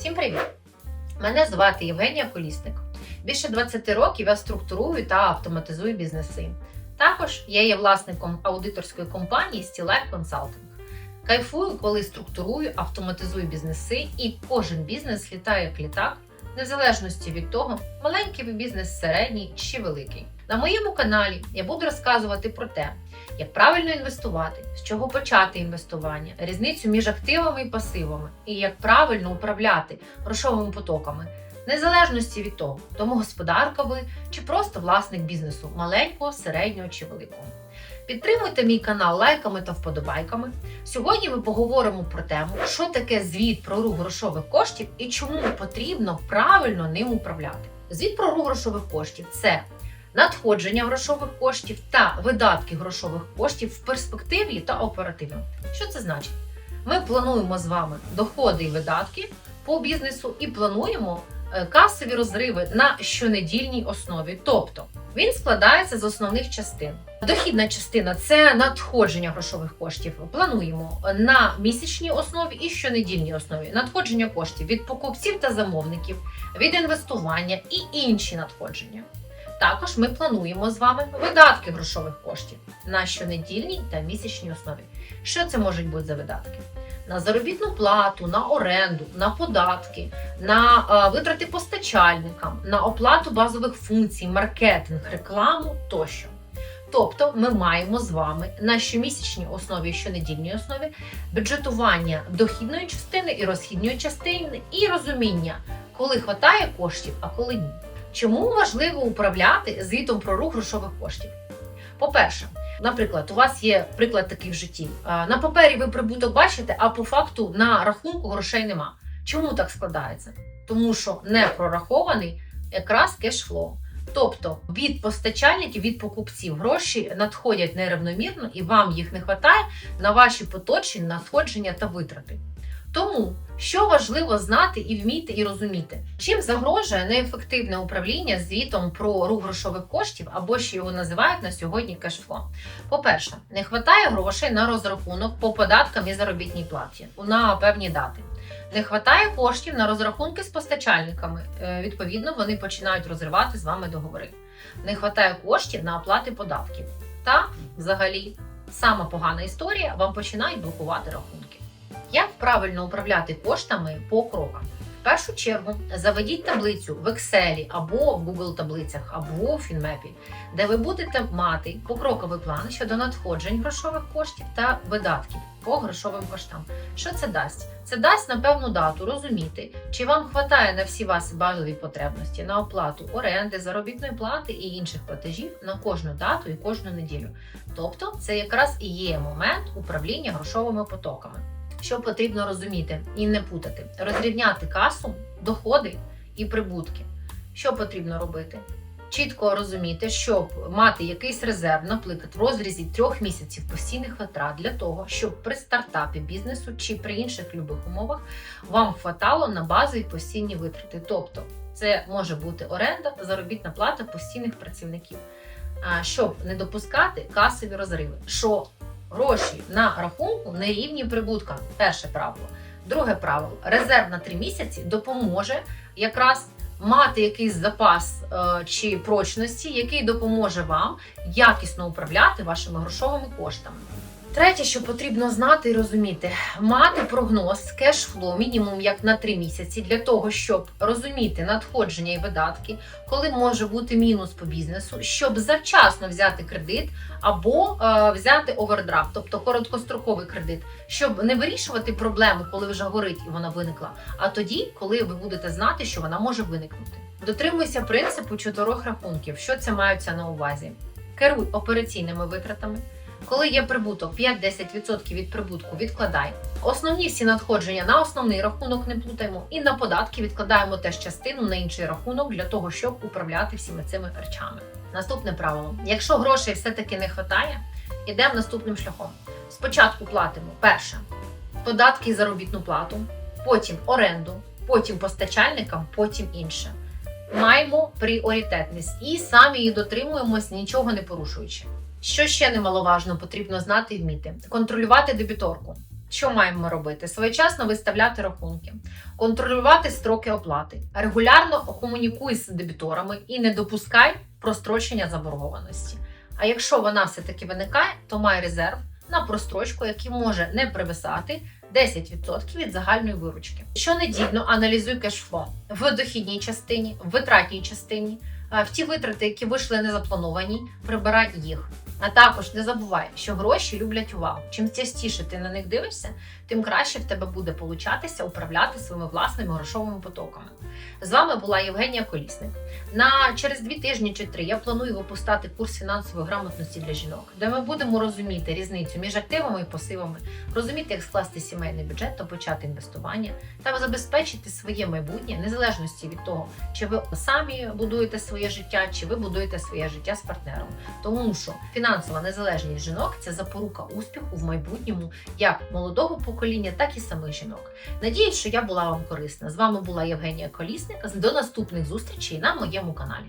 Всім привіт! Мене звати Євгенія Колісник. Більше 20 років я структурую та автоматизую бізнеси. Також я є власником аудиторської компанії Stilife Consulting. Кайфую, коли структурую, автоматизую бізнеси, і кожен бізнес літає як літак, незалежності від того, маленький бізнес, середній чи великий. На моєму каналі я буду розказувати про те, як правильно інвестувати, з чого почати інвестування, різницю між активами і пасивами, і як правильно управляти грошовими потоками, в незалежності від того, домогосподарка ви чи просто власник бізнесу маленького, середнього чи великого. Підтримуйте мій канал лайками та вподобайками. Сьогодні ми поговоримо про тему, що таке звіт про рух грошових коштів і чому потрібно правильно ним управляти. Звіт про рух грошових коштів це надходження грошових коштів та видатки грошових коштів в перспективі та оперативно. Що це значить? Ми плануємо з вами доходи і видатки по бізнесу і плануємо е, касові розриви на щонедільній основі. Тобто він складається з основних частин. Дохідна частина це надходження грошових коштів. Плануємо на місячній основі і щонедільній основі. Надходження коштів від покупців та замовників, від інвестування і інші надходження. Також ми плануємо з вами видатки грошових коштів на щонедільній та місячній основі. Що це можуть бути за видатки? На заробітну плату, на оренду, на податки, на е, витрати постачальникам, на оплату базових функцій, маркетинг, рекламу тощо. Тобто ми маємо з вами на щомісячній основі і щонедільній основі бюджетування дохідної частини і розхідної частини, і розуміння, коли вистачає коштів, а коли ні. Чому важливо управляти звітом про рух грошових коштів? По-перше, наприклад, у вас є приклад такий в житті. На папері ви прибуток бачите, а по факту на рахунку грошей нема. Чому так складається? Тому що не прорахований якраз кешфлоу. Тобто від постачальників, від покупців гроші надходять нерівномірно і вам їх не вистачає на ваші поточні надходження та витрати. Тому що важливо знати і вміти і розуміти, чим загрожує неефективне управління звітом про рух грошових коштів, або ще його називають на сьогодні кешфло. По-перше, не вистачає грошей на розрахунок по податкам і заробітній платі на певні дати. Не вистачає коштів на розрахунки з постачальниками. Е, Відповідно, вони починають розривати з вами договори. Не вистачає коштів на оплати податків. Та, взагалі, сама погана історія вам починають блокувати рахунки. Як правильно управляти коштами по крокам? В першу чергу заведіть таблицю в Excel або в Google таблицях, або в Фінмепі, де ви будете мати покроковий план щодо надходжень грошових коштів та видатків по грошовим коштам. Що це дасть? Це дасть на певну дату розуміти, чи вам вистачає на всі ваші базові потребності на оплату оренди, заробітної плати і інших платежів на кожну дату і кожну неділю. Тобто, це якраз і є момент управління грошовими потоками. Що потрібно розуміти і не путати, розрівняти касу, доходи і прибутки. Що потрібно робити? Чітко розуміти, щоб мати якийсь резерв, наприклад, в розрізі трьох місяців постійних витрат для того, щоб при стартапі бізнесу чи при інших любих умовах вам хватало на базові постійні витрати. Тобто, це може бути оренда, заробітна плата постійних працівників, щоб не допускати касові розриви. Що гроші на рахунку не рівні прибуткам. Перше правило. Друге правило резерв на 3 місяці допоможе якраз мати якийсь запас е, чи прочності, який допоможе вам якісно управляти вашими грошовими коштами. Третє, що потрібно знати і розуміти, мати прогноз кешфло мінімум як на 3 місяці для того, щоб розуміти надходження і видатки, коли може бути мінус по бізнесу, щоб завчасно взяти кредит або е, взяти овердрафт, тобто короткостроковий кредит, щоб не вирішувати проблему, коли вже горить і вона виникла, а тоді, коли ви будете знати, що вона може виникнути. Дотримуйся принципу чотирьох рахунків. Що це маються на увазі? Керуй операційними витратами. Коли є прибуток 5-10% від прибутку, відкладай. Основні всі надходження на основний рахунок не плутаємо, і на податки відкладаємо теж частину на інший рахунок для того, щоб управляти всіми цими речами. Наступне правило: якщо грошей все-таки не вистачає, йдемо наступним шляхом. Спочатку платимо перше податки і заробітну плату, потім оренду, потім постачальникам, потім інше. Маємо пріоритетність і самі її дотримуємось, нічого не порушуючи. Що ще немаловажно, потрібно знати і вміти контролювати дебіторку. Що маємо робити? Своєчасно виставляти рахунки, контролювати строки оплати, регулярно комунікуй з дебіторами і не допускай прострочення заборгованості. А якщо вона все-таки виникає, то май резерв на прострочку, який може не привисати 10% від загальної виручки. Щонедільно аналізуй кешфло в дохідній частині, в витратній частині. В ті витрати, які вийшли незаплановані, прибирай їх. А також не забувай, що гроші люблять увагу. Чим частіше ти на них дивишся, тим краще в тебе буде получатися управляти своїми власними грошовими потоками. З вами була Євгенія Колісник. На через дві тижні чи три я планую випускати курс фінансової грамотності для жінок, де ми будемо розуміти різницю між активами і пасивами, розуміти, як скласти сімейний бюджет та почати інвестування та забезпечити своє майбутнє незалежності від того, чи ви самі будуєте своє життя, чи ви будуєте своє життя з партнером. Тому що фінансова незалежність жінок це запорука успіху в майбутньому як молодого покоління, так і самих жінок. Надіюсь, що я була вам корисна. З вами була Євгенія Колісник. До наступних зустрічей на моєму каналі.